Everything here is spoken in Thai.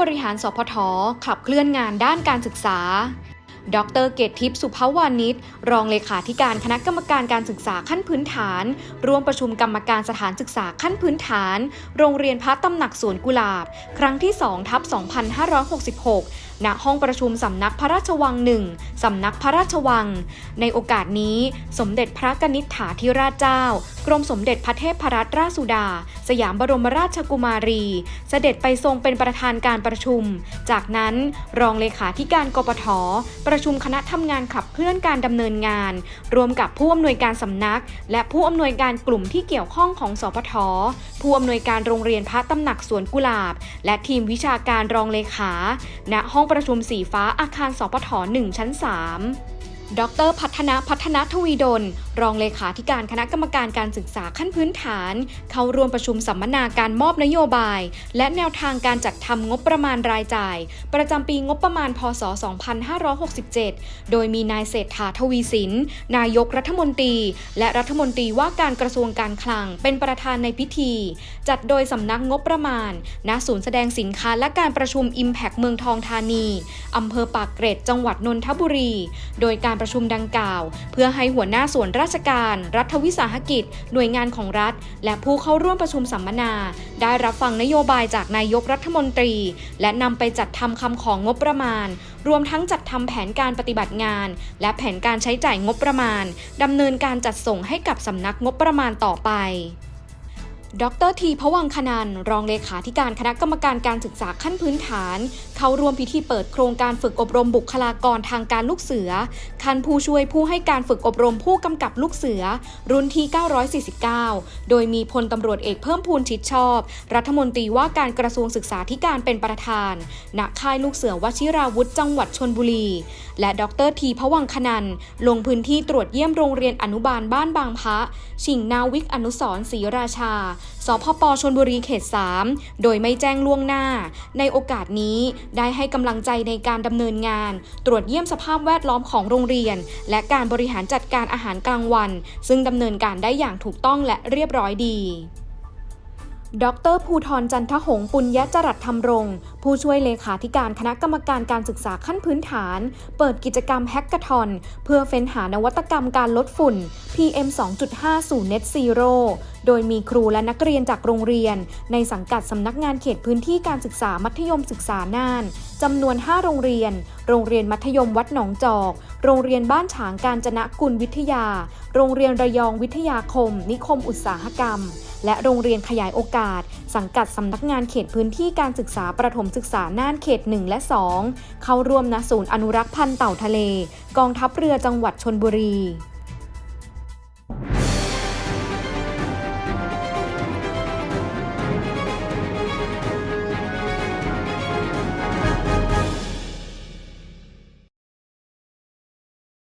บริหารสพทขับเคลื่อนงานด้านการศึกษา ดรเกตทิพย์สุภาวานิชรองเลขาธิการคณะกรรมการการศึกษาขั้นพื้นฐาน ร่วมประชุมกรรมการสถานศึกษาขั้นพื้นฐาน โรงเรียนพระตำหนักสวนกุหลาบ ครั้งที่2ทับ2566 ณ ห้องประชุมสำนักพระราชวังหนึ่งสำนักพระราชวัง ในโอกาสนี้สมเด็จพระกนิษฐาธิราชเจ้ากรมสมเด็จพระเทพรัตนราชสุดา สยามบรมราชกุมารี เสด็จไปทรงเป็นประธานการประชุม จากนั้นรองเลขาธิการกปทประชุมคณะทำงานขับเคลื่อนการดำเนินงาน รวมกับผู้อำนวยการสำนัก และผู้อำนวยการกลุ่มที่เกี่ยวข้องของสปทผู้อำนวยการโรงเรียนพระตำหนักสวนกุหลาบ และทีมวิชาการรองเลขา ณห้องประชุมสีฟ้าอาคารสปท1ชั้น 3ดร พัฒนาพัฒนาทวีดลรองเลขาธิการคณะกรรมการการศึกษาขั้นพื้นฐาน เข้าร่วมประชุมสัมมนาการมอบนโยบาย และแนวทางการจัดทำงบประมาณรายจ่าย ประจำปีงบประมาณพศ 2567 โดยมีนายเศรษฐาทวีสิน นายกรัฐมนตรี และรัฐมนตรีว่าการกระทรวงการคลังเป็นประธานในพิธี จัดโดยสำนักงบประมาณ ณ ศูนย์แสดงสินค้าและการประชุม Impact เมืองทองธานีอำเภอปากเกร็ดจังหวัดนนทบุรี โดยการประชุมดังกล่าว เพื่อให้หัวหน้าส่วนราชการ รัฐวิสาหกิจ หน่วยงานของรัฐ และผู้เข้าร่วมประชุมสัมมนา ได้รับฟังนโยบายจากนายกรัฐมนตรี และนำไปจัดทำคำของงบประมาณ รวมทั้งจัดทำแผนการปฏิบัติงาน และแผนการใช้จ่ายงบประมาณดำเนินการจัดส่งให้กับสำนักงบประมาณต่อไป ดรทีพวังคนันรองเลขาธิการคณะกรรมการการศึกษาขั้นพื้นฐาน เข้าร่วมพิธีเปิดโครงการฝึกอบรมบุคลากรทางการลูกเสือคันผู้ช่วยผู้ให้การฝึกอบรมผู้กำกับลูกเสือ รุ่นที่ 949 โดยมีพลตำรวจเอกเพิ่มพูนชิดชอบ รัฐมนตรีว่าการกระทรวงศึกษาธิการเป็นประธาน ณ ค่ายลูกเสือวชิราวุธจังหวัดชนบุรี และดรทีพวังคนันลงพื้นที่ตรวจเยี่ยมโรงเรียนอนุบาลบ้านบางพระ ชิงนาวิกอนุสรศรีราชาสพปชนบุรีเขต 3 โดยไม่แจ้งล่วงหน้า ในโอกาสนี้ได้ให้กำลังใจในการดำเนินงาน ตรวจเยี่ยมสภาพแวดล้อมของโรงเรียน และการบริหารจัดการอาหารกลางวัน ซึ่งดำเนินการได้อย่างถูกต้องและเรียบร้อยดี ดรภูทรจันทหงปุญญจรัตธรรมรงผู้ช่วยเลขาธิการคณะกรรมการการศึกษาขั้นพื้นฐาน เปิดกิจกรรมแฮกกอร์ทอนเพื่อเฟ้นหานวัตกรรมการลดฝุ่น PM 2.5 สู่ Net Zero โดยมีครูและนักเรียนจากโรงเรียน ในสังกัดสำนักงานเขตพื้นที่การศึกษามัธยมศึกษาน่านจำนวน 5 โรงเรียน โรงเรียนมัธยมวัดหนองจอก โรงเรียนบ้านฉางการจนะกุลวิทยา โรงเรียนระยองวิทยาคม นิคมอุตสาหกรรม และโรงเรียนขยายโอกาส สังกัดสำนักงานเขตพื้นที่การศึกษาประถมศึกษาน่านเขต 1 และ 2 เข้าร่วมณศูนย์อนุรักษ์พันธุ์เต่าทะเล กองทัพเรือจังหวัดชนบุรี